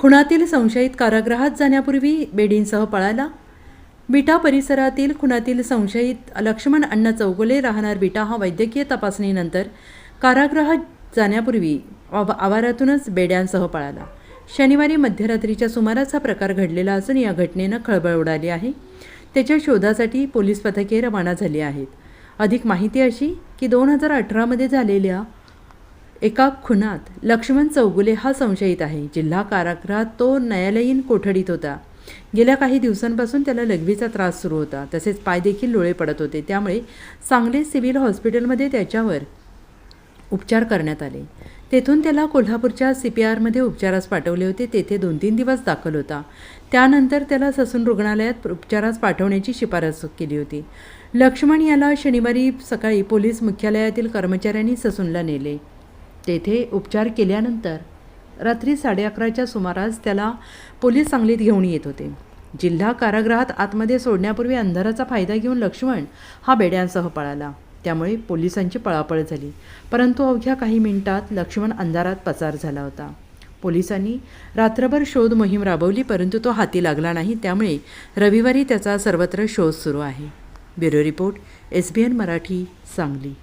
खुणातील संशयित कारागृहात जाण्यापूर्वी बेडींसह पळाला. विटा परिसरातील खुणातील संशयित लक्ष्मण अण्णा चौगुले राहणार विटा हा वैद्यकीय तपासणीनंतर कारागृहात जाण्यापूर्वी आव आवारातूनच बेड्यांसह पळाला. शनिवारी मध्यरात्रीच्या सुमारास हा प्रकार घडलेला असून या घटनेनं खळबळ उडाली आहे. त्याच्या शोधासाठी पोलीस पथके रवाना झाली आहेत. अधिक माहिती अशी की दोन हजार अठरामध्ये झालेल्या एका खुनात लक्ष्मण चौगुले हा संशयित आहे. जिल्हा कारागृहात तो न्यायालयीन कोठडीत होता. गेल्या काही दिवसांपासून त्याला लघवीचा त्रास सुरू होता. तसेच पायदेखील लोळे पडत होते. त्यामुळे सांगली सिव्हिल हॉस्पिटलमध्ये त्याच्यावर उपचार करण्यात आले. तेथून त्याला कोल्हापूरच्या सी पी आरमध्ये उपचारास पाठवले होते. तेथे दोन तीन दिवस दाखल होता. त्यानंतर त्याला ससून रुग्णालयात उपचारास पाठवण्याची शिफारस केली होती. लक्ष्मण याला शनिवारी सकाळी पोलीस मुख्यालयातील कर्मचाऱ्यांनी ससूनला नेले. तेथे उपचार केल्यानंतर रात्री साडे अकराच्या सुमारास त्याला पोलीस सांगलीत घेऊन येत होते. जिल्हा कारागृहात आतमध्ये सोडण्यापूर्वी अंधाराचा फायदा घेऊन लक्ष्मण हा बेड्यांसह पळाला. त्यामुळे पोलिसांची पळापळ झाली. परंतु अवघ्या काही मिनिटात लक्ष्मण अंधारात पसार झाला होता. पोलिसांनी रात्रभर शोध मोहीम राबवली परंतु तो हाती लागला नाही. त्यामुळे रविवारी त्याचा सर्वत्र शोध सुरू आहे. Bureau report S B N Marathi Sangli.